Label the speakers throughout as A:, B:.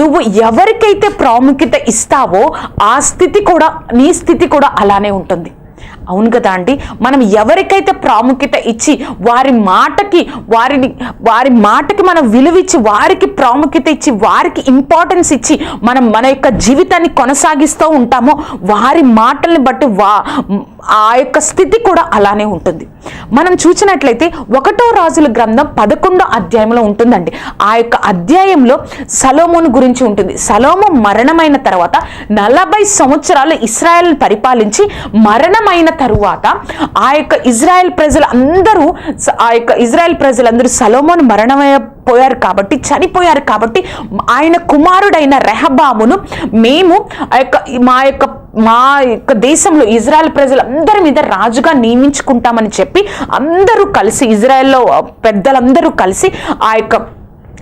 A: నువ్వు ఎవరికైతే ప్రాముఖ్యత ఇస్తావో ఆ స్థితి కూడా నీ స్థితి కూడా అలానే ఉంటుంది. అవును కదా అండి? మనం ఎవరికైతే ప్రాముఖ్యత ఇచ్చి వారి మాటకి వారిని వారి మాటకి మనం విలువిచ్చి వారికి ప్రాముఖ్యత ఇచ్చి వారికి ఇంపార్టెన్స్ ఇచ్చి మనం మన యొక్క జీవితాన్ని కొనసాగిస్తూ ఉంటామో వారి మాటల్ని బట్టి వా ఆ యొక్క స్థితి కూడా అలానే ఉంటుంది. మనం చూసినట్లయితే ఒకటో రాజుల గ్రంథం పదకొండో అధ్యాయంలో ఉంటుందండి. ఆ యొక్క అధ్యాయంలో సలోమోను గురించి ఉంటుంది. సలోము మరణమైన తర్వాత నలభై సంవత్సరాలు ఇస్రాయల్ని పరిపాలించి మరణమైన తరువాత ఆ యొక్క ఇజ్రాయెల్ ప్రజలు అందరూ ఆ యొక్క ఇజ్రాయెల్ ప్రజలందరూ సలోమోను మరణమయ పోయారు కాబట్టి చనిపోయారు కాబట్టి ఆయన కుమారుడైన రెహబామును మేము ఆ యొక్క మా యొక్క మా యొక్క దేశంలో ఇజ్రాయెల్ ప్రజలందరి మీద రాజుగా నియమించుకుంటామని చెప్పి అందరూ కలిసి ఇజ్రాయెల్లో పెద్దలందరూ కలిసి ఆ యొక్క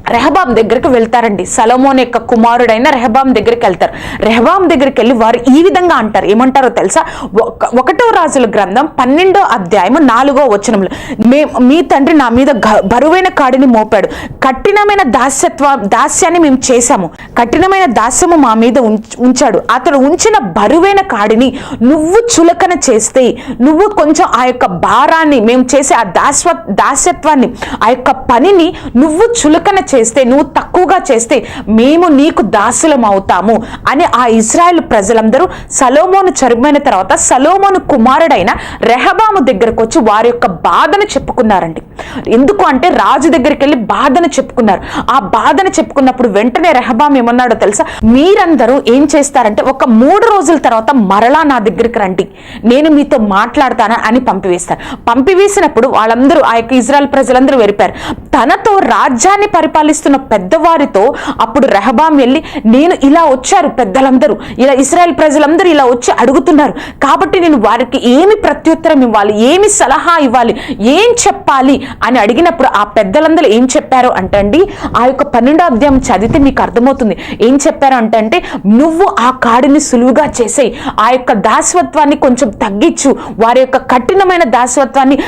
A: రెహబాం దగ్గరికి వెళ్తారండి. సలమోన్ యొక్క కుమారుడైన రెహబాం దగ్గరికి వెళ్తారు. రెహబాం దగ్గరికి వెళ్ళి వారు ఈ విధంగా అంటారు. ఏమంటారో తెలుసా? ఒక- ఒకటో రాజుల గ్రంథం పన్నెండో అధ్యాయము నాలుగో వచనంలో మే మీ తండ్రి నా మీద బరువైన కాడిని మోపాడు. కఠినమైన దాస్యత్వ దాస్యాన్ని మేము చేశాము. కఠినమైన దాస్యము మా మీద ఉంచాడు. అతడు ఉంచిన బరువైన కాడిని నువ్వు చులకన చేస్తే నువ్వు కొంచెం ఆ యొక్క భారాన్ని మేము చేసే ఆ దాస్వ దాస్యత్వాన్ని ఆ యొక్క పనిని నువ్వు చులకన చేస్తే నువ్వు తక్కువగా చేస్తే మేము నీకు దాసులం అవుతాము అని ఆ ఇజ్రాయెల్ ప్రజలందరూ సలోమోను చరుగుమైన తర్వాత సలోమోను కుమారుడైన రెహబాము దగ్గరకు వచ్చి వారి యొక్క బాధను చెప్పుకున్నారండి. ఎందుకు అంటే రాజు దగ్గరికి వెళ్ళి బాధను చెప్పుకున్నారు. ఆ బాధను చెప్పుకున్నప్పుడు వెంటనే రెహబాం ఏమన్నాడో తెలుసా? మీరందరూ ఏం చేస్తారంటే ఒక మూడు రోజుల తర్వాత మరలా నా దగ్గరికి రండి. నేను మీతో మాట్లాడతాను అని పంపివేస్తారు. పంపివేసినప్పుడు వాళ్ళందరూ ఆ యొక్క ఇజ్రాయల్ ప్రజలందరూ వెరిపారు తనతో రాజ్యాన్ని పరిపాలన పరిపాలిస్తున్న పెద్దవారితో అప్పుడు రెహబాం వెళ్ళి నేను ఇలా వచ్చారు పెద్దలందరూ. ఇలా ఇస్రాయల్ ప్రజలందరూ ఇలా వచ్చి అడుగుతున్నారు. కాబట్టి నేను వారికి ఏమి ప్రత్యుత్తరం ఇవ్వాలి? ఏమి సలహా ఇవ్వాలి? ఏం చెప్పాలి? అని అడిగినప్పుడు ఆ పెద్దలందరూ ఏం చెప్పారు అంటే అండి ఆ యొక్క పన్నెండో అధ్యాయం చదివితే మీకు అర్థమవుతుంది. ఏం చెప్పారు అంటే అంటే నువ్వు ఆ కాడిని సులువుగా చేసేయి. ఆ యొక్క దాసవత్వాన్ని కొంచెం తగ్గించు. వారి యొక్క కఠినమైన దాసవత్వాన్ని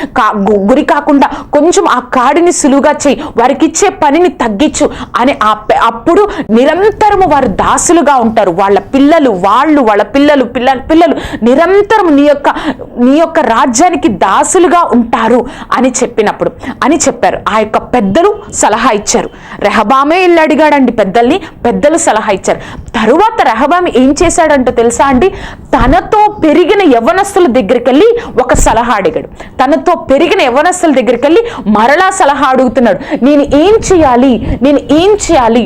A: గురి కాకుండా కొంచెం ఆ కాడిని సులువుగా చేయి. వారికి ఇచ్చే పనిని తగ్గించు అని అప్పుడు నిరంతరము వారు దాసులుగా ఉంటారు. వాళ్ళ పిల్లలు వాళ్ళు వాళ్ళ పిల్లలు పిల్లల పిల్లలు నిరంతరం నీ యొక్క నీ యొక్క రాజ్యానికి దాసులుగా ఉంటారు అని చెప్పినప్పుడు అని చెప్పారు. ఆ యొక్క పెద్దలు సలహా ఇచ్చారు. రెహబామే వెళ్ళి అడిగాడండి పెద్దల్ని పెద్దలు సలహా ఇచ్చారు. తరువాత రెహబామి ఏం చేశాడంటే తెలుసా అండి? తనతో పెరిగిన యవనస్తుల దగ్గరికి వెళ్ళి ఒక సలహా అడిగాడు. తనతో పెరిగిన యవనస్తుల దగ్గరికి వెళ్ళి మరలా సలహా అడుగుతున్నాడు. నేను ఏం చేయాలి? నేను ఏం చేయాలి?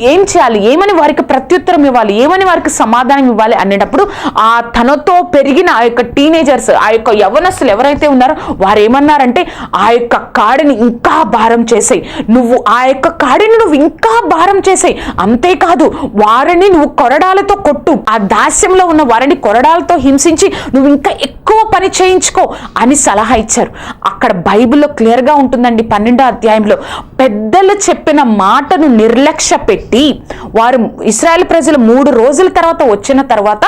A: ఏం చేయాలి? ఏమని వారికి ప్రత్యుత్తరం ఇవ్వాలి? ఏమని వారికి సమాధానం ఇవ్వాలి అనేటప్పుడు ఆ తనతో పెరిగిన ఆ యొక్క టీనేజర్స్ ఆ యొక్క యవనస్తులు ఎవరైతే ఉన్నారో వారు ఏమన్నారంటే ఆ యొక్క కాడిని ఇంకా భారం చేసేయి. నువ్వు ఆ యొక్క కాడిని నువ్వు ఇంకా భారం చేసేయి. అంతేకాదు వారిని నువ్వు కొరడాలతో కొట్టు. ఆ దాస్యంలో ఉన్న వారిని కొరడాలతో హింసించి నువ్వు ఇంకా ఎక్కువ పని చేయించుకో అని సలహా ఇచ్చారు. అక్కడ బైబిల్లో క్లియర్గా ఉంటుందండి పన్నెండో అధ్యాయంలో. పెద్దలు చెప్పిన మాటను నిర్లక్ష్య పెట్టి వారు ఇస్రాయల్ ప్రజలు మూడు రోజుల తర్వాత వచ్చిన తర్వాత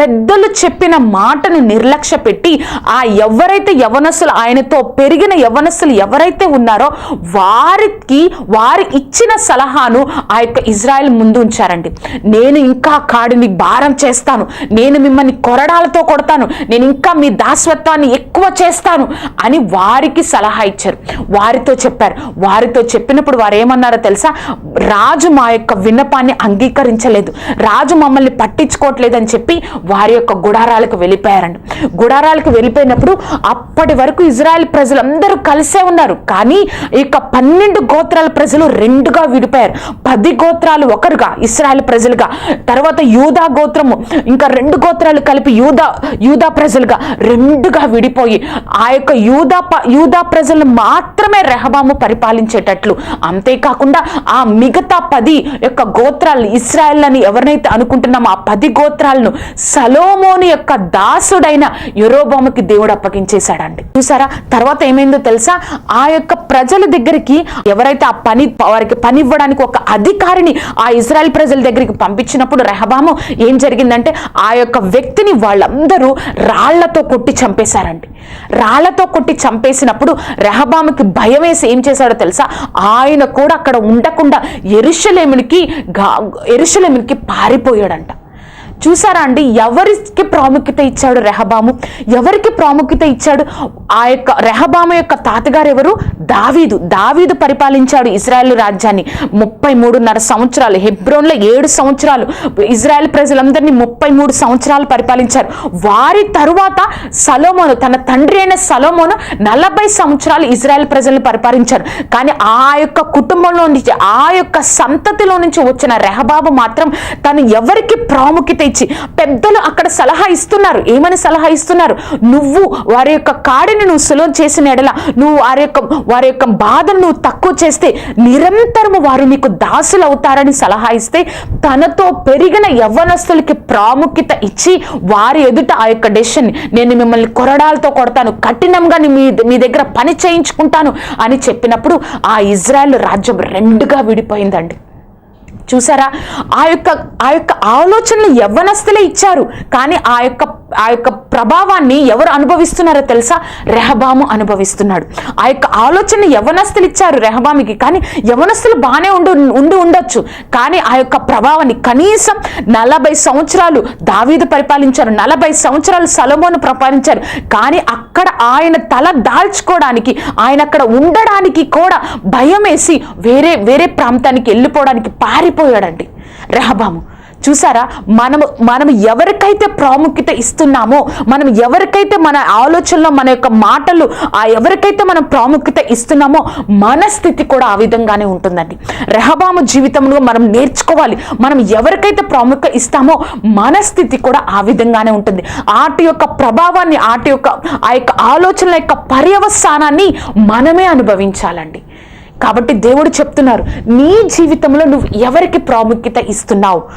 A: పెద్దలు చెప్పిన మాటను నిర్లక్ష్య పెట్టి ఆ ఎవరైతే యవనస్తులు ఆయనతో పెరిగిన యవనస్సులు ఎవరైతే ఉన్నారో వారికి వారి ఇచ్చిన సలహాను ఆ యొక్క ఇజ్రాయెల్ ముందు ఉంచారండి. నేను ఇంకా కాడిని భారం చేస్తాను. నేను మిమ్మల్ని కొరడాలతో కొడతాను. నేను ఇంకా మీ దాస్వత్వాన్ని ఎక్కువ చేస్తాను అని వారికి సలహా ఇచ్చారు. వారితో చెప్పారు. వారితో చెప్పినప్పుడు వారు ఏమన్నారో తెలుసా? రాజు మా యొక్క విన్నపాన్ని అంగీకరించలేదు. రాజు మమ్మల్ని పట్టించుకోవట్లేదని చెప్పి వారి యొక్క గుడారాలకు వెళ్ళిపోయారండి. గుడారాలకు వెళ్ళిపోయినప్పుడు అప్పటి వరకు ఇజ్రాయెల్ ప్రజలందరూ కలిసే ఉన్నారు. కానీ ఇక పన్నెండు గోత్రాల ప్రజలు రెండుగా విడిపోయారు. పది గోత్రాలు ఒకరుగా ఇస్రాయల్ ప్రజలుగా. తర్వాత యూదా గోత్రము ఇంకా రెండు గోత్రాలు కలిపి యూదా యూదా ప్రజలుగా రెండుగా విడిపోయి ఆ యొక్క యూదా ప- యూదా ప్రజలను మాత్రమే రెహబాము పరిపాలించేటట్లు. అంతేకాకుండా ఆ మిగతా పది యొక్క గోత్రాలను ఇస్రాయల్ని ఎవరినైతే అనుకుంటున్నామో ఆ పది గోత్రాలను సలోమోని యొక్క దాసుడైన యెరోబాముకి దేవుడు అప్పగించేశాడండి. చూసారా? తర్వాత ఏమైందో తెలుసా? ఆ యొక్క ప్రజల దగ్గరికి ఎవరైతే ఆ పని వారికి పని ఇవ్వడానికి ఒక అధికారిని ఆ ఇజ్రాయెల్ ప్రజల దగ్గరికి పంపించినప్పుడు రెహబాము ఏం జరిగిందంటే ఆ యొక్క వ్యక్తిని వాళ్ళందరూ రాళ్ళతో కొట్టి చంపేశారండి. రాళ్ళతో కొట్టి చంపేసినప్పుడు రెహబాముకి భయం వేసి ఏం చేశాడో తెలుసా? ఆయన కూడా అక్కడ ఉండకుండా ఎరుషలేమి ఎరుషలేమునికి గా ఎరుషలేమునికి పారిపోయాడంట. చూసారా అండి? ఎవరికి ప్రాముఖ్యత ఇచ్చాడు రెహబాము? ఎవరికి ప్రాముఖ్యత ఇచ్చాడు? ఆ యొక్క రెహబాము యొక్క తాతగారు ఎవరు? దావీదు. దావీదు పరిపాలించాడు ఇజ్రాయెల్ రాజ్యాన్ని ముప్పై మూడున్నర సంవత్సరాలు. హెబ్రోన్లో ఏడు సంవత్సరాలు. ఇజ్రాయెల్ ప్రజలందరినీ ముప్పై మూడు సంవత్సరాలు పరిపాలించారు. వారి తరువాత సలోమోను తన తండ్రి అయిన సలోమోను నలభై సంవత్సరాలు ఇజ్రాయెల్ ప్రజలను పరిపాలించారు. కానీ ఆ యొక్క కుటుంబంలో నుంచి ఆ యొక్క సంతతిలో నుంచి వచ్చిన రెహబాబు మాత్రం తను ఎవరికి ప్రాముఖ్యత ఇచ్చి పెద్దలు అక్కడ సలహా ఇస్తున్నారు. ఏమని సలహా ఇస్తున్నారు? నువ్వు వారి యొక్క కాడిని నువ్వు సులభం చేసిన ఎడల నువ్వు వారి యొక్క వారి యొక్క బాధను నువ్వు తక్కువ చేస్తే నిరంతరము వారు నీకు దాసులు అవుతారని సలహా ఇస్తే తనతో పెరిగిన యవ్వనస్తులకి ప్రాముఖ్యత ఇచ్చి వారి ఎదుట ఆ యొక్క డెసిషన్ నేను మిమ్మల్ని కొరడాలతో కొడతాను కఠినంగా మీ మీ దగ్గర పని చేయించుకుంటాను అని చెప్పినప్పుడు ఆ ఇజ్రాయెల్ రాజ్యం రెండుగా విడిపోయిందండి. చూసారా? ఆ యొక్క ఆ యొక్క ఆలోచనలు యవ్వనస్తులే ఇచ్చారు. కానీ ఆ యొక్క ఆ యొక్క ప్రభావాన్ని ఎవరు అనుభవిస్తున్నారో తెలుసా? రెహబాము అనుభవిస్తున్నాడు. ఆ యొక్క ఆలోచన యవనస్తులు ఇచ్చారు రెహబామికి. కానీ యవనస్తులు బాగానే ఉండి ఉండి ఉండొచ్చు. కానీ ఆ యొక్క ప్రభావాన్ని కనీసం నలభై సంవత్సరాలు దావీదు పరిపాలించారు. నలభై సంవత్సరాలు సలమోను పరిపాలించారు. కానీ అక్కడ ఆయన తల దాల్చుకోవడానికి ఆయన అక్కడ ఉండడానికి కూడా భయం వేసి వేరే వేరే ప్రాంతానికి వెళ్ళిపోవడానికి పారిపోయాడండి. రెహబాము చూసారా? మనము మనం ఎవరికైతే ప్రాముఖ్యత ఇస్తున్నామో మనం ఎవరికైతే మన ఆలోచనలో మన యొక్క మాటలు ఆ ఎవరికైతే మనం ప్రాముఖ్యత ఇస్తున్నామో మన స్థితి కూడా ఆ విధంగానే ఉంటుందండి. రెహబాము జీవితంలో మనం నేర్చుకోవాలి. మనం ఎవరికైతే ప్రాముఖ్యత ఇస్తామో మన స్థితి కూడా ఆ విధంగానే ఉంటుంది. ఆటి యొక్క ప్రభావాన్ని ఆటి యొక్క ఆ యొక్క ఆలోచనల యొక్క పర్యవసానాన్ని మనమే అనుభవించాలండి. కాబట్టి దేవుడు చెప్తున్నారు నీ జీవితంలో నువ్వు ఎవరికి ప్రాముఖ్యత ఇస్తున్నావు?